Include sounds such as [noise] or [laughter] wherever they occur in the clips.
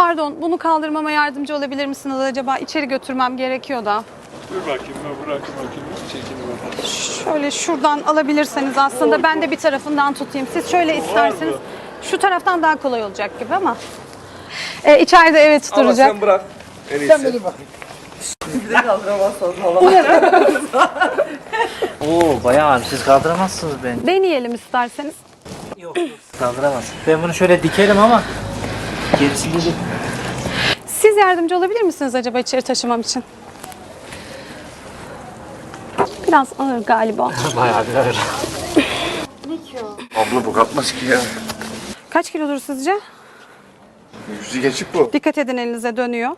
Pardon, bunu kaldırmama yardımcı olabilir misiniz acaba? İçeri götürmem gerekiyor da. Dur bakayım ben bırakayım bakayım. Çekini bakalım. Şöyle şuradan alabilirseniz aslında ben de bir tarafından tutayım. Siz şöyle isterseniz. Şu taraftan daha kolay olacak gibi ama. Ee, içeride evet Ama duracak. sen bırak. En iyisi. Sen beni bak. Bir de kaldıramazsan falan. [laughs] Oo bayağı ağır. Siz kaldıramazsınız beni. Deneyelim isterseniz. Yok. Kaldıramaz. Ben bunu şöyle dikerim ama gerisi gelir. Siz yardımcı olabilir misiniz acaba içeri taşımam için? Biraz ağır galiba. [laughs] Bayağı bir ağır. Abla bu kalkmaz ki ya. Kaç kilodur sizce? Yüzü geçik bu. Dikkat edin elinize dönüyor.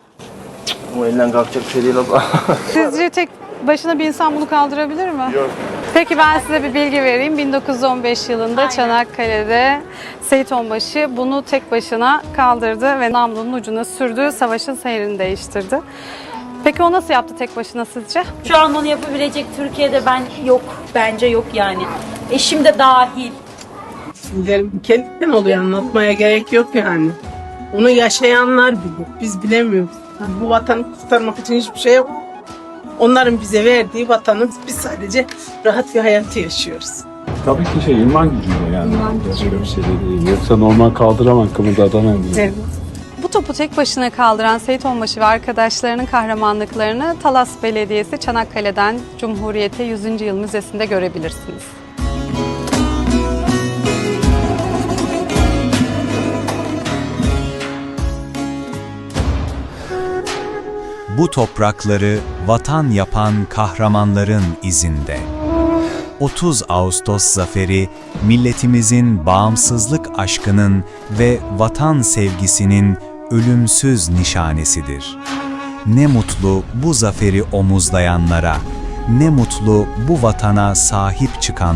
Bu elinden kalkacak bir şey değil abla. Sizce tek başına bir insan bunu kaldırabilir mi? Yok. Peki ben size bir bilgi vereyim. 1915 yılında Çanakkale'de Seyit Onbaşı bunu tek başına kaldırdı ve namlunun ucuna sürdü. Savaşın seyrini değiştirdi. Peki o nasıl yaptı tek başına sizce? Şu an onu yapabilecek Türkiye'de ben yok. Bence yok yani. Eşim de dahil. Sinirlerim kendinden oluyor anlatmaya gerek yok yani. Onu yaşayanlar bilir. Biz bilemiyoruz. Bu vatanı kurtarmak için hiçbir şey yok. Onların bize verdiği vatanı biz sadece rahat bir hayatı yaşıyoruz. Tabii ki şey iman gücüyle yani. Başka bir şey de değil. Yoksa normal kaldıramam kımıldatamam. Evet. Bu topu tek başına kaldıran Seyit Onbaşı ve arkadaşlarının kahramanlıklarını Talas Belediyesi Çanakkale'den Cumhuriyete 100. Yıl Müzesi'nde görebilirsiniz. Bu toprakları vatan yapan kahramanların izinde. 30 Ağustos zaferi milletimizin bağımsızlık aşkının ve vatan sevgisinin ölümsüz nişanesidir. Ne mutlu bu zaferi omuzlayanlara, ne mutlu bu vatana sahip çıkanlara.